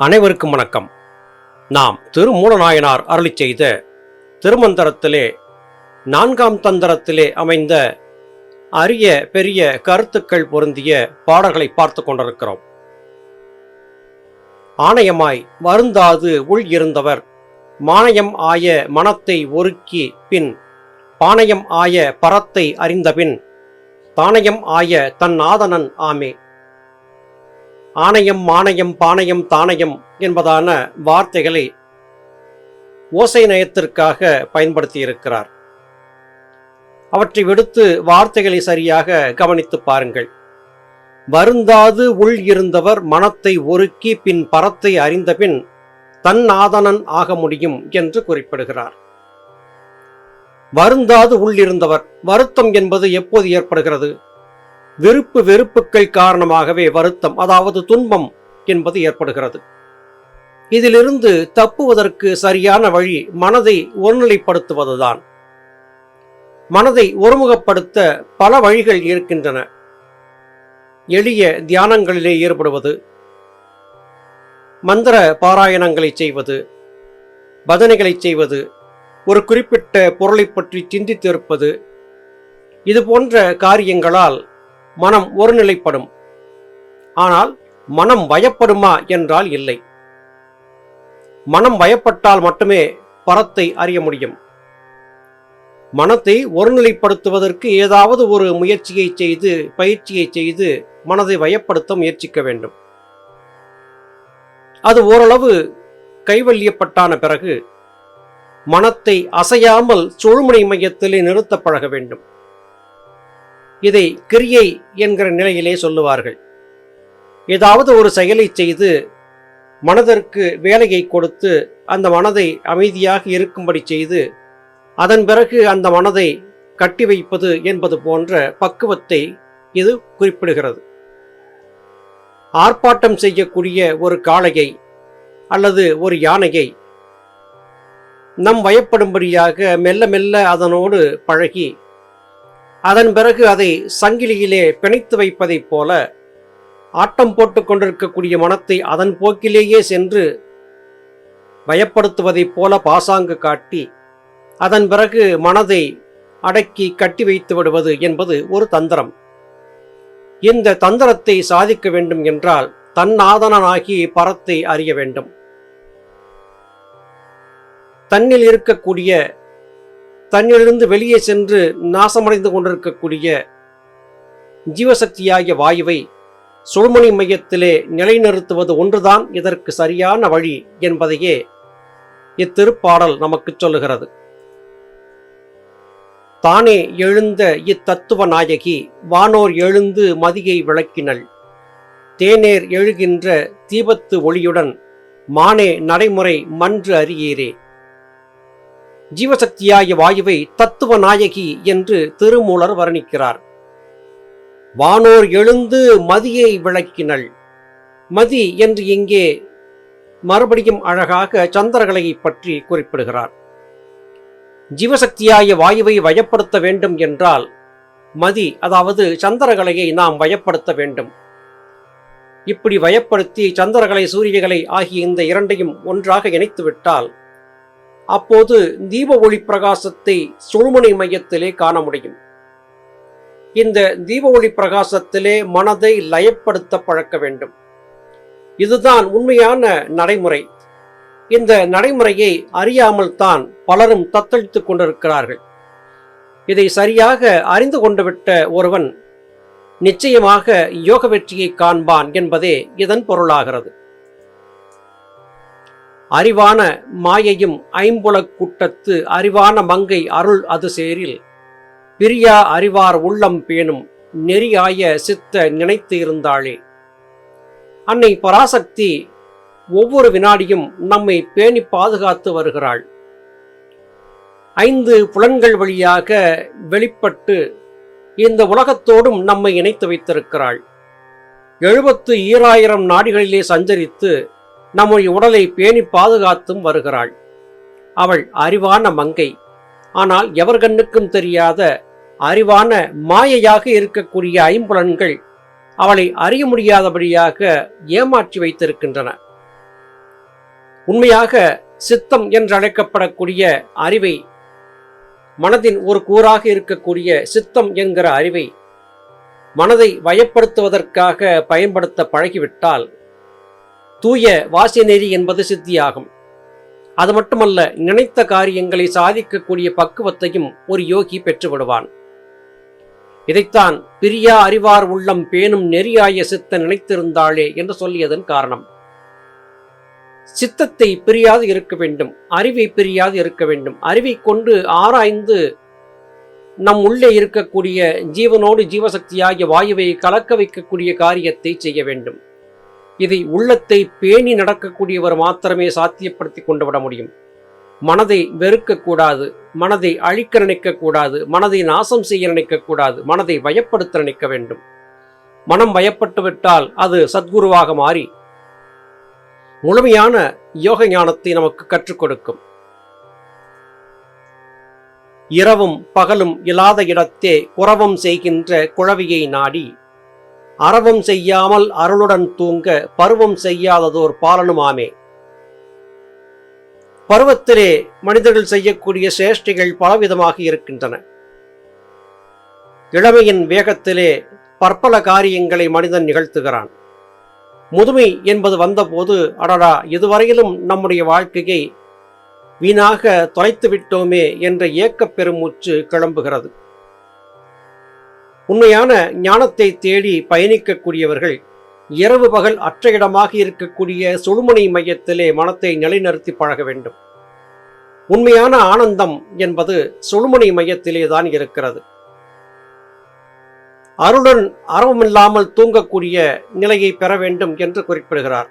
அனைவருக்கும் வணக்கம். நாம் திருமூலநாயனார் அருளி செய்த திருமந்திரத்திலே நான்காம் தந்திரத்திலே அமைந்த அரிய பெரிய கருத்துக்கள் பொருந்திய பாடல்களை பார்த்து கொண்டிருக்கிறோம். ஆணையமாய் வருந்தாது உள் இருந்தவர் மானயம் ஆய மனத்தை ஒருக்கி பின் பாணயம் ஆய பரத்தை அறிந்தபின் தானயம் ஆய தன் ஆதனன் ஆமே. ஆணையம் மானயம் பாணையம் தானயம் என்பதான வார்த்தைகளை ஓசை நயத்திற்காக பயன்படுத்தியிருக்கிறார். அவற்றை விடுத்து வார்த்தைகளை சரியாக கவனித்து பாருங்கள். வருந்தாது உள் இருந்தவர் மனத்தை ஒருக்கி பின் பரத்தை அறிந்தபின் தன் ஆதனன் ஆக முடியும் என்று குறிப்பிடுகிறார். வருந்தாது உள் இருந்தவர் வருத்தம் என்பது எப்போது ஏற்படுகிறது? விருப்பு வெறுப்புக்கள் காரணமாகவே வருத்தம் அதாவது துன்பம் என்பது ஏற்படுகிறது. இதிலிருந்து தப்புவதற்கு சரியான வழி மனதை ஒருநிலைப்படுத்துவதுதான். மனதை ஒருமுகப்படுத்த பல வழிகள் இருக்கின்றன. எளிய தியானங்களிலே ஈடுபடுவது மந்திர பாராயணங்களை செய்வது பஜனைகளை செய்வது ஒரு குறிப்பிட்ட பொருளை பற்றி சிந்தித்திருப்பது இது போன்ற காரியங்களால் மனம் ஒருநிலைப்படும். ஆனால் மனம் வயப்படுமா என்றால் இல்லை. மனம் வயப்பட்டால் மட்டுமே பரத்தை அறிய முடியும். மனத்தை ஒருநிலைப்படுத்துவதற்கு ஏதாவது ஒரு முயற்சியை செய்து பயிற்சியை செய்து மனதை வயப்படுத்த முயற்சிக்க வேண்டும். அது ஓரளவு கைவல்யப்பட்டான பிறகு மனத்தை அசையாமல் சுழுமுனை மையத்திலே நிறுத்த பழக வேண்டும். இதை கிரியை என்கிற நிலையிலே சொல்லுவார்கள். ஏதாவது ஒரு செயலை செய்து மனதிற்கு வேலையை கொடுத்து அந்த மனதை அமைதியாக இருக்கும்படி செய்து அதன் பிறகு அந்த மனதை கட்டி வைப்பது என்பது போன்ற பக்குவத்தை இது குறிப்பிடுகிறது. ஆர்ப்பாட்டம் செய்யக்கூடிய ஒரு காளையை அல்லது ஒரு யானையை நம் வயப்படும்படியாக மெல்ல மெல்ல அதனோடு பழகி அதன் பிறகு அதை சங்கிலியிலே பிணைத்து வைப்பதைப் போல ஆட்டம் போட்டு கொண்டிருக்கக்கூடிய மனத்தை அதன் போக்கிலேயே சென்று பயப்படுத்துவதைப் போல பாசாங்கு காட்டி அதன் பிறகு மனதை அடக்கி கட்டி வைத்து விடுவது என்பது ஒரு தந்திரம். இந்த தந்திரத்தை சாதிக்க வேண்டும் என்றால் தன்னாதனாகி பரத்தை அறிய வேண்டும். தன்னில் இருக்கக்கூடிய தன்னிலிருந்து வெளியே சென்று நாசமடைந்து கொண்டிருக்கக்கூடிய ஜீவசக்தியாகிய வாயுவை சுழுமணி மையத்திலே நிலைநிறுத்துவது ஒன்றுதான் இதற்கு சரியான வழி என்பதையே இத்திருப்பாடல் நமக்கு சொல்லுகிறது. தானே எழுந்த இத்தத்துவ நாயகி வானோர் எழுந்து மதியை விளக்கினள். தேனேர் எழுகின்ற தீபத்து ஒளியுடன் மானே நடைமுறை மன்று அறியீரே. ஜீவசக்தியாய வாயுவை தத்துவ நாயகி என்று திருமூலர் வர்ணிக்கிறார். வானோர் எழுந்து மதியை விளக்கினள். மதி என்று இங்கே மறுபடியும் அழகாக சந்திரகலையை பற்றி குறிப்பிடுகிறார். ஜீவசக்தியாய வாயுவை வயப்படுத்த வேண்டும் என்றால் மதி அதாவது சந்திரகலையை நாம் வயப்படுத்த வேண்டும். இப்படி வயப்படுத்தி சந்திரகலை சூரியகலை ஆகிய இந்த இரண்டையும் ஒன்றாக இணைத்துவிட்டால் அப்போது தீப ஒளி பிரகாசத்தை சுழுமனை மையத்திலே காண முடியும். இந்த தீப ஒளி பிரகாசத்திலே மனதை லயப்படுத்த பழக்க வேண்டும். இதுதான் உண்மையான நடைமுறை. இந்த நடைமுறையை அறியாமல் தான் பலரும் தத்தளித்துக் கொண்டிருக்கிறார்கள். இதை சரியாக அறிந்து கொண்டுவிட்ட ஒருவன் நிச்சயமாக யோக வெற்றியை காண்பான் என்பதே இதன் பொருளாகிறது. அறிவான மாயையும் ஐம்புலக் கூட்டத்து அறிவான மங்கை அருள் அது சேரில். பிரியா அறிவார் உள்ளம் பேணும் நெறியாய சித்த நினைத்து இருந்தாளே. அன்னை பராசக்தி ஒவ்வொரு வினாடியும் நம்மை பேணி பாதுகாத்து வருகிறாள். ஐந்து புலன்கள் வழியாக வெளிப்பட்டு இந்த உலகத்தோடும் நம்மை இணைத்து வைத்திருக்கிறாள். எழுபத்து ஈராயிரம் நாடுகளிலே சஞ்சரித்து நம்முடைய உடலை பேணி பாதுகாத்தும் வருகிறாள். அவள் அறிவான மங்கை. ஆனால் எவர் கண்ணுக்கும் தெரியாத அறிவான மாயையாக இருக்கக்கூடிய ஐம்புலன்கள் அவளை அறிய முடியாதபடியாக ஏமாற்றி வைத்திருக்கின்றன. உண்மையாக சித்தம் என்று அழைக்கப்படக்கூடிய அறிவை மனதின் ஒரு கூறாக இருக்கக்கூடிய சித்தம் என்கிற அறிவை மனதை வயப்படுத்துவதற்காக பயன்படுத்த பழகிவிட்டால் தூய வாசிய நெறி என்பது சித்தியாகும். அது மட்டுமல்ல நினைத்த காரியங்களை சாதிக்கக்கூடிய பக்குவத்தையும் ஒரு யோகி பெற்றுவிடுவான். இதைத்தான் பிரியா அறிவார் உள்ளம் பேணும் நெறியாய சித்த நினைத்திருந்தாளே என்று சொல்லியதன் காரணம். சித்தத்தை பிரியாது இருக்க வேண்டும் அறிவை பிரியாது இருக்க வேண்டும். அறிவை கொண்டு ஆராய்ந்து நம் உள்ளே இருக்கக்கூடிய ஜீவனோடு ஜீவசக்தியாகிய வாயுவை கலக்க வைக்கக்கூடிய காரியத்தை செய்ய வேண்டும். இதை உள்ளத்தை பேணி நடக்கக்கூடியவர் மாத்திரமே சாத்தியப்படுத்தி கொண்டு விட முடியும். மனதை வெறுக்கக்கூடாது மனதை அழிக்க நினைக்கக்கூடாது மனதை நாசம் செய்ய நினைக்கக்கூடாது மனதை வயப்படுத்த நினைக்க வேண்டும். மனம் வயப்பட்டு விட்டால் அது சத்குருவாக மாறி முழுமையான யோக ஞானத்தை நமக்கு கற்றுக் கொடுக்கும். இரவும் பகலும் இல்லாத இடத்தே குறவம் செய்கின்ற குழவியை நாடி அறவம் செய்யாமல் அருளுடன் தூங்க பருவம் செய்யாததோர் பாலனுமாமே. பருவத்திலே மனிதர்கள் செய்யக்கூடிய சேஷ்டிகள் பலவிதமாக இருக்கின்றன. இளமையின் வேகத்திலே பற்பல காரியங்களை மனிதன் நிகழ்த்துகிறான். முதுமை என்பது வந்தபோது அடடா இதுவரையிலும் நம்முடைய வாழ்க்கையை வீணாக தொலைத்து விட்டோமே என்ற ஏக்கப் பெருமூச்சு கிளம்புகிறது. உண்மையான ஞானத்தை தேடி பயணிக்கக்கூடியவர்கள் இரவு பகல் அற்ற இடமாக இருக்கக்கூடிய சுழுமணி மையத்திலே மனத்தை நிலைநிறுத்தி பழக வேண்டும். உண்மையான ஆனந்தம் என்பது சுழுமணி மையத்திலே தான் இருக்கிறது. அருளன் அறவமில்லாமல் தூங்கக்கூடிய நிலையை பெற வேண்டும் என்று குறிப்பிடுகிறார்.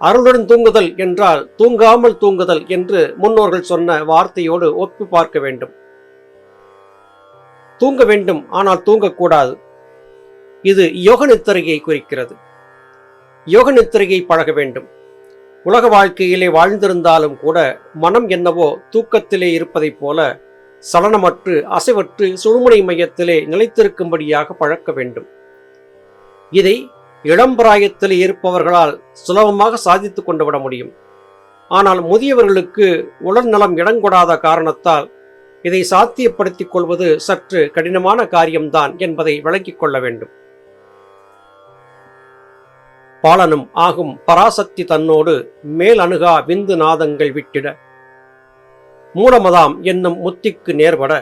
அருளுடன் தூங்குதல் என்றால் தூங்காமல் தூங்குதல் என்று முன்னோர்கள் சொன்ன வார்த்தையோடு ஒப்பு பார்க்க வேண்டும். தூங்க வேண்டும் ஆனால் தூங்கக்கூடாது. இது யோக நித்திரையை குறிக்கிறது. யோக நித்திரையை பழக வேண்டும். உலக வாழ்க்கையிலே வாழ்ந்திருந்தாலும் கூட மனம் என்னவோ தூக்கத்திலே இருப்பதைப் போல சலனமற்று அசைவற்று சுழுமுனை மையத்திலே நிலைத்திருக்கும்படியாக பழக்க வேண்டும். இதை இளம்பிராயத்தில் இருப்பவர்களால் சுலபமாக சாதித்து கொண்டு விட முடியும். ஆனால் முதியவர்களுக்கு உடல்நலம் இடங்கொடாத காரணத்தால் இதை சாத்தியப்படுத்திக் கொள்வது சற்று கடினமான காரியம்தான் என்பதை விளங்கிக் கொள்ள வேண்டும். பாலனும் ஆகும் பராசக்தி தன்னோடு மேல் அணுகா விந்து நாதங்கள் விட்டிட. மூலமதாம் என்னும் முத்திக்கு நேர்பட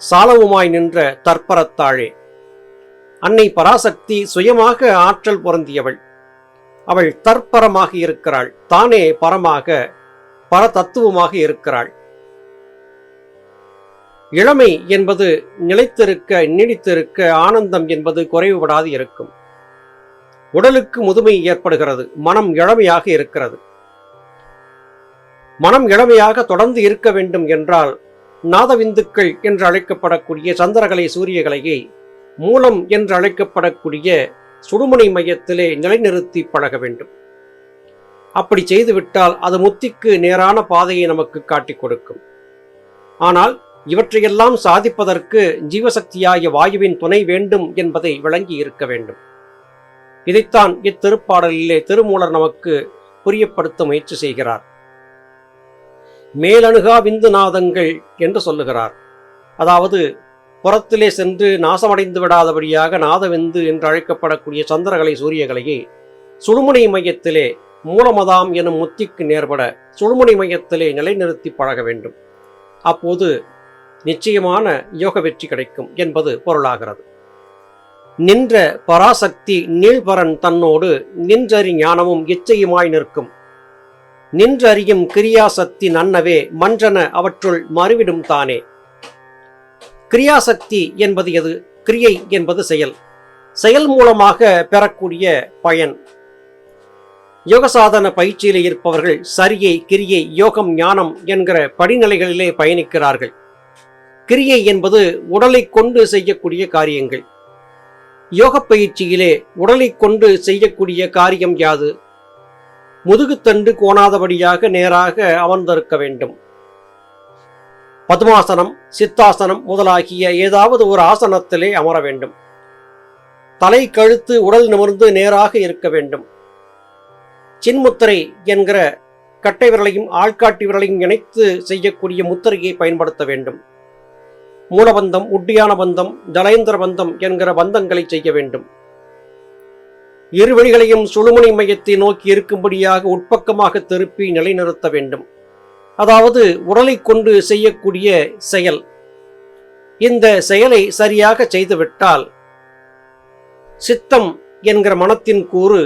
சாலவுமாய் நின்ற தற்பரத்தாழே அன்னை பராசக்தி சுயமாக ஆற்றல் பொருந்தியவள். அவள் தற்பரமாக இருக்கிறாள். தானே பரமாக பரதத்துவமாக இருக்கிறாள். இளமை என்பது நிலைத்திருக்க நீடித்திருக்க ஆனந்தம் என்பது குறைவுபடாது இருக்கும். உடலுக்கு முதுமை ஏற்படுகிறது மனம் இளமையாக இருக்கிறது. மனம் இளமையாக தொடர்ந்து இருக்க வேண்டும் என்றால் நாதவிந்துக்கள் என்று அழைக்கப்படக்கூடிய சந்திரகலை சூரியகலையை மூலம் என்று அழைக்கப்படக்கூடிய சுடுமனை மையத்திலே நிலைநிறுத்தி பழக வேண்டும். அப்படி செய்துவிட்டால் அது முத்திக்கு நேரான பாதையை நமக்கு காட்டிக் கொடுக்கும். ஆனால் இவற்றையெல்லாம் சாதிப்பதற்கு ஜீவசக்தியாகிய வாயுவின் துணை வேண்டும் என்பதை விளங்கி இருக்க வேண்டும். இதைத்தான் இத்திருப்பாடலிலே திருமூலர் நமக்கு புரியப்படுத்த முயற்சி செய்கிறார். மேலணுகா விந்து நாதங்கள் என்று சொல்லுகிறார். அதாவது புறத்திலே சென்று நாசமடைந்து விடாதபடியாக நாதவிந்து என்று அழைக்கப்படக்கூடிய சந்திரகலை சூரியகலையை சுழுமுனை மையத்திலே மூலமதாம் எனும் முத்திக்கு நேர்பட சுழுமுனை மையத்திலே நிலைநிறுத்தி பழக வேண்டும். அப்போது நிச்சயமான யோக வெற்றி கிடைக்கும் என்பது பொருளாகிறது. நின்ற பராசக்தி நீள்பரன் தன்னோடு நின்றறி ஞானமும் இச்சையுமாய் நிற்கும். நின்றறியும் கிரியாசக்தி நன்னவே மன்றன அவற்றுள் மறுவிடும் தானே. கிரியாசக்தி என்பது எது? கிரியை என்பது செயல். செயல் மூலமாக பெறக்கூடிய பயன். யோகசாதன பயிற்சியில் இருப்பவர்கள் சரியை கிரியை யோகம் ஞானம் என்கிற படிநிலைகளிலே பயணிக்கிறார்கள். கிரியை என்பது உடலை கொண்டு செய்யக்கூடிய காரியங்கள். யோக பயிற்சியிலே உடலை கொண்டு செய்யக்கூடிய காரியம் யாது? முதுகுத்தண்டு கோணாதபடியாக நேராக அமர்ந்திருக்க வேண்டும். பத்மாசனம் சித்தாசனம் முதலாகிய ஏதாவது ஒரு ஆசனத்திலே அமர வேண்டும். தலை கழுத்து உடல் நிமிர்ந்து நேராக இருக்க வேண்டும். சின்முத்திரை என்கிற கட்டை விரலையும் ஆள்காட்டி விரலையும் இணைத்து செய்யக்கூடிய முத்திரையை பயன்படுத்த வேண்டும். மூலபந்தம் உட்டியான பந்தம் ஜலேந்திர பந்தம் என்கிற பந்தங்களை செய்ய வேண்டும். இரு வழிகளையும் சுழுமுனை மையத்தை நோக்கி இருக்கும்படியாக உட்பக்கமாக திருப்பி நிலைநிறுத்த வேண்டும். அதாவது உடலை கொண்டு செய்யக்கூடிய செயல். இந்த செயலை சரியாக செய்துவிட்டால் சித்தம் என்கிற மனத்தின் கூறு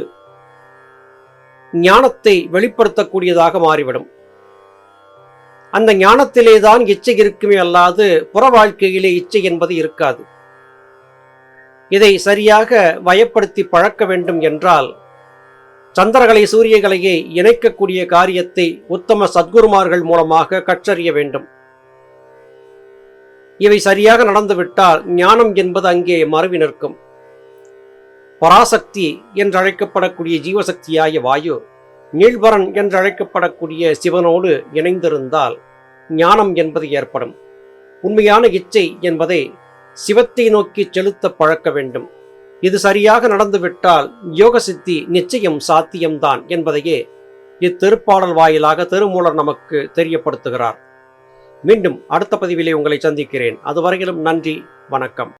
ஞானத்தை வெளிப்படுத்தக்கூடியதாக மாறிவிடும். அந்த ஞானத்திலேதான் இச்சை இருக்குமே அல்லாது புற வாழ்க்கையிலே இச்சை என்பது இருக்காது. இதை சரியாக வயப்படுத்தி பழக்க வேண்டும் என்றால் சந்திரகலை சூரியகலையை இணைக்கக்கூடிய காரியத்தை உத்தம சத்குருமார்கள் மூலமாக கற்றறிய வேண்டும். இவை சரியாக நடந்துவிட்டால் ஞானம் என்பது அங்கே மறுவி நிற்கும். பராசக்தி என்றழைக்கப்படக்கூடிய ஜீவசக்தியாய வாயு நீழ்வரன் என்றழைக்கப்படக்கூடிய சிவனோடு இணைந்திருந்தால் ஞானம் என்பது ஏற்படும். உண்மையான இச்சை என்பதை சிவத்தை நோக்கி செலுத்த பழக்க வேண்டும். இது சரியாக நடந்துவிட்டால் யோக சித்தி நிச்சயம் சாத்தியம்தான் என்பதையே இத்திருப்பாடல் வாயிலாக திருமூலர் நமக்கு தெரியப்படுத்துகிறார். மீண்டும் அடுத்த பதிவிலே உங்களை சந்திக்கிறேன். அதுவரையிலும் நன்றி வணக்கம்.